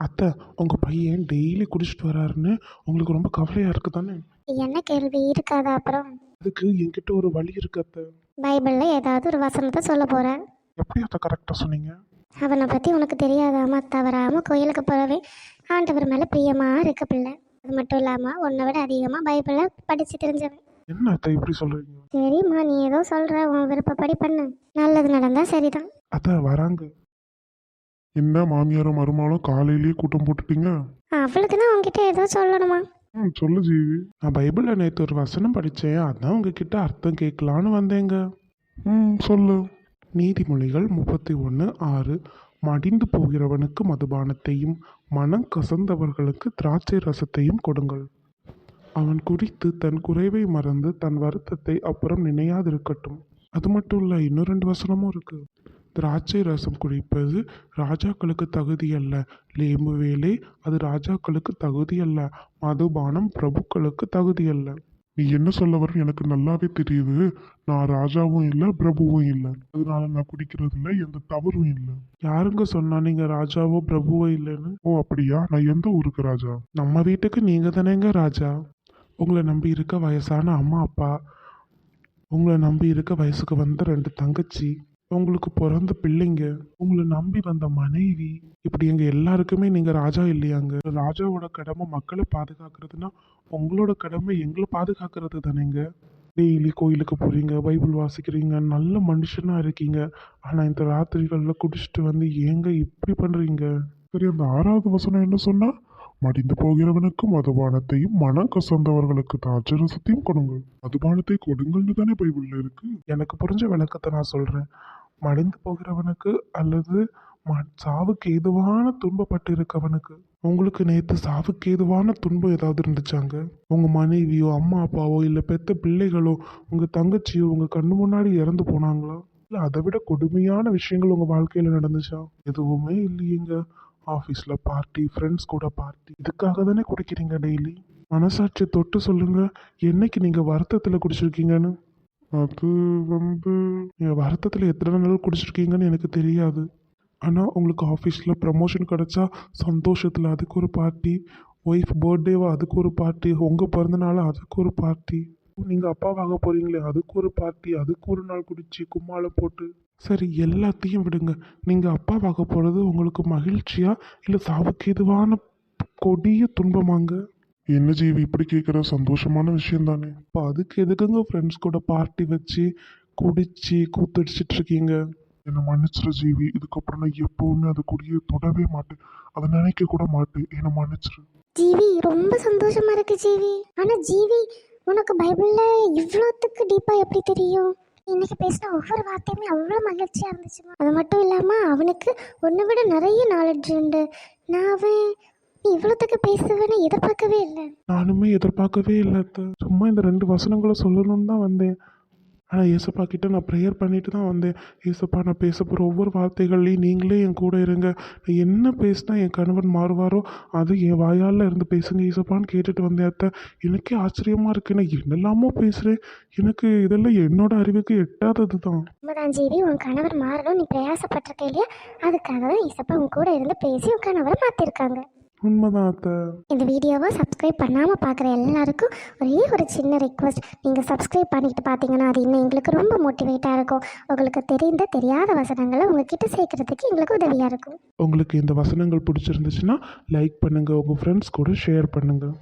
அத்தை உங்கள் பையன் டெய்லி குடிச்சிட்டு வராருன்னு உங்களுக்கு ரொம்ப கவலையாக இருக்குது தானே என்ன கேள்வி? இருக்காதா அப்புறம்? அதுக்கு என்கிட்ட ஒரு வழி இருக்கு அத்தை. பைபிளில் ஏதாவது ஒரு வசனத்தை சொல்ல போகிறேன் எப்படி அத்தை கரெக்டாக சொன்னீங்க? அவனை பற்றி உனக்கு தெரியாதாமா தவறாமல் கோயிலுக்கு போகவே ஆண்டவர் மேலே பிரியமாக இருக்க பிள்ளை. அது மட்டும் இல்லாமல் உன்னை விட அதிகமாக பைபிளை படித்து தெரிஞ்சவன். என்ன அத்தை இப்படி சொல்கிறீங்க சரிம்மா நீ ஏதோ சொல்கிற உன் விருப்பப்படி பண்ணு. நல்லது நடந்தால் சரிதான். அத்தை வராங்க. என்ன மாமியாரும் மருமகளும் காலையிலேயே கூட்டம் போட்டுட்டீங்க? அவளுக்கு தான் உன்கிட்ட ஏதோ சொல்லணுமா? ம் சொல்லு ஜீவி. நான் பைபிளில் நேற்று ஒரு வசனம் படித்தேன் அதான் உங்ககிட்ட அர்த்தம் கேட்கலான்னு வந்தேங்க. ம் சொல்லு. நீதிமொழிகள் முப்பத்தி ஒன்று ஆறு. மடிந்து போகிறவனுக்கு மதுபானத்தையும் மனம் கசந்தவர்களுக்கு திராட்சை ரசத்தையும் கொடுங்கள். அவன் குடித்து தன் குறைவை மறந்து தன் வருத்தத்தை அப்புறம் நினையாதிருக்கட்டும். அது மட்டும் இல்லை இன்னும் ரெண்டு வசனமும் இருக்கு. திராட்சை ரசம் குடிப்பது ராஜாக்களுக்கு தகுதியல்ல. லேம்பு வேலை அது ராஜாக்களுக்கு தகுதியல்ல. மதுபானம் பிரபுக்களுக்கு தகுதியல்ல. நீ என்ன சொல்ல வர எனக்கு நல்லாவே தெரியுது. நான் ராஜாவும் இல்லை பிரபுவும் இல்லை. அதனால நான் குடிக்கிறது இல்லை எந்த தவறும் இல்லை. யாருங்க சொன்னா நீங்க ராஜாவோ பிரபுவோ இல்லைன்னு? ஓ அப்படியா? நான் எந்த ஊருக்கு ராஜா? நம்ம வீட்டுக்கு நீங்க தானேங்க ராஜா. உங்களை நம்பி இருக்க வயசான அம்மா அப்பா. உங்களை நம்பி இருக்க வயசுக்கு வந்த ரெண்டு தங்கச்சி. உங்களுக்கு பிறந்த பிள்ளைங்க உங்களை நம்பி வந்த மனைவி இப்படி எங்க எல்லாருக்குமே நீங்க ராஜா இல்லையாங்க? ராஜாவோட கடமை மக்களை பாதுகாக்கிறதுனா உங்களோட கடமை எங்களை பாதுகாக்கிறது தானேங்க? டெய்லி கோயிலுக்கு போறீங்க பைபிள் வாசிக்கிறீங்க நல்ல மனுஷனா இருக்கீங்க. ஆனா இந்த ராத்திரிகளில் குடிச்சிட்டு வந்து ஏங்க இப்படி பண்றீங்க? சரி அந்த ஆறாவது வசனம் என்ன சொன்னா? மடிந்து போகிறவனுக்கு மதுபானத்தையும் மனம் கசந்தவர்களுக்கு தாட்சரசத்தையும் கொடுங்கள். மதுபானத்தை கொடுங்கள்னு தானே பைபிள்ல இருக்கு? எனக்கு புரிஞ்ச விளக்கத்தை நான் சொல்கிறேன் மடிந்து போகிறவனுக்கு அல்லது ம சாவுக்கு ஏதுவான துன்பப்பட்டு இருக்கவனுக்கு உங்களுக்கு நேற்று சாவுக்கு ஏதுவான துன்பம் ஏதாவது இருந்துச்சாங்க? உங்கள் மனைவியோ அம்மா அப்பாவோ இல்லை பெத்த பிள்ளைகளோ உங்கள் தங்கச்சியோ உங்கள் கண்ணு முன்னாடி இறந்து போனாங்களா? இல்லை அதை விட கொடுமையான விஷயங்கள் உங்கள் வாழ்க்கையில் நடந்துச்சா? எதுவுமே இல்லையேங்க. ஆஃபீஸில் பார்ட்டி ஃப்ரெண்ட்ஸ் கூட பார்ட்டி. இதுக்காக தானே குடிக்கிறீங்க டெய்லி மனசாட்சியை தொட்டு சொல்லுங்க. என்னைக்கு நீங்கள் வருத்தத்தில் குடிச்சிருக்கீங்கன்னு? அது வந்து நீங்கள் வருத்தத்தில் எத்தனை நாள் குடிச்சிருக்கீங்கன்னு எனக்கு தெரியாது. ஆனால் உங்களுக்கு ஆஃபீஸில் ப்ரமோஷன் கிடச்சா சந்தோஷத்தில் அதுக்கு ஒரு பார்ட்டி ஒய்ஃப் பர்த்டேவா அதுக்கு ஒரு பார்ட்டி உங்கள் பிறந்தநாள் அதுக்கு ஒரு பார்ட்டி நீங்கள் அப்பா வாங்க போகிறீங்களே அதுக்கு ஒரு பார்ட்டி அதுக்கு ஒரு நாள் குடிச்சு கும்மாளம் போட்டு. சரி எல்லாத்தையும் விடுங்க. நீங்கள் அப்பா பார்க்க போகிறது உங்களுக்கு மகிழ்ச்சியா இல்லை சாவுக்கு எதுவான கொடிய துன்பமாங்க? என்ன ஜீவி இப்படி கேட்குற சந்தோஷமான விஷயம் தானே இப்போ அதுக்கு எதுக்குங்க ஃப்ரெண்ட்ஸ் கூட பார்ட்டி வச்சு குடிச்சு கூத்தடிச்சிட்டு இருக்கீங்க என்னை மன்னிச்சிரு ஜீவி. இதுக்கப்புறம் நான் எப்பவுமே அது குடியே தொடவே மாட்டேன். அதை நினைக்க கூட மாட்டேன். என்னை மன்னிச்சிரு. ஜீவி ரொம்ப சந்தோஷமா இருக்கு ஜீவி. ஆனால் ஜீவி உனக்கு பைபிளில் இவ்வளோத்துக்கு டீப்பாக எப்படி தெரியும்? இன்னைக்கு பேசின ஒவ்வொரு வார்த்தையுமே அவ்வளோ மகிழ்ச்சியாக இருந்துச்சுமா? அது மட்டும் இல்லாமல் அவனுக்கு உன்னை விட நிறைய நாலெட்ஜ் உண்டு. நான் அவன் நீ இவ்வளோத்துக்கு பேசுவேன்னு எதிர்பார்க்கவே இல்லை. நானுமே எதிர்பார்க்கவே இல்லை அத்தை. சும்மா இந்த ரெண்டு வசனங்களை சொல்லணும்னு தான் வந்தேன். ஆனால் ஏசப்பா கிட்ட நான் ப்ரேயர் பண்ணிட்டு தான் வந்தேன். ஏசப்பா நான் பேச போகிற ஒவ்வொரு வார்த்தைகள்லையும் நீங்களே என் கூட இருங்க. நான் என்ன பேசினா என் கணவன் மாறுவாரோ அது என் வாயால் இருந்து பேசுங்க ஏசப்பான்னு கேட்டுட்டு வந்தேன் அத்தை. எனக்கே ஆச்சரியமாக இருக்கு. நான் என்னெல்லாமோ பேசுகிறேன் எனக்கு இதெல்லாம் என்னோட அறிவுக்கு எட்டாதது தான். உண்மைதான் ஜீவி உன் கணவர் மாறணும் நீ பிரயாசப்பட்டிருக்க இல்லையா? அதுக்காக தான் இசப்பா உன் கூட இருந்து பேசி உன் கணவரை மாற்றிருக்காங்க உண்மைதான் அத்தை. இந்த வீடியோவை சப்ஸ்கிரைப் பண்ணாமல் பார்க்குற எல்லாருக்கும் ஒரே ஒரு சின்ன ரெக்வஸ்ட் நீங்கள் சப்ஸ்கிரைப் பண்ணிட்டு பார்த்தீங்கன்னா அது இன்னும் எங்களுக்கு ரொம்ப மோட்டிவேட்டாக இருக்கும். உங்களுக்கு தெரிந்த தெரியாத வசனங்களை உங்ககிட்ட சேர்க்கறதுக்கு எங்களுக்கு உதவியாக இருக்கும். உங்களுக்கு இந்த வசனங்கள் பிடிச்சிருந்துச்சுன்னா லைக் பண்ணுங்கள் உங்கள் ஃப்ரெண்ட்ஸ் கூட ஷேர் பண்ணுங்கள்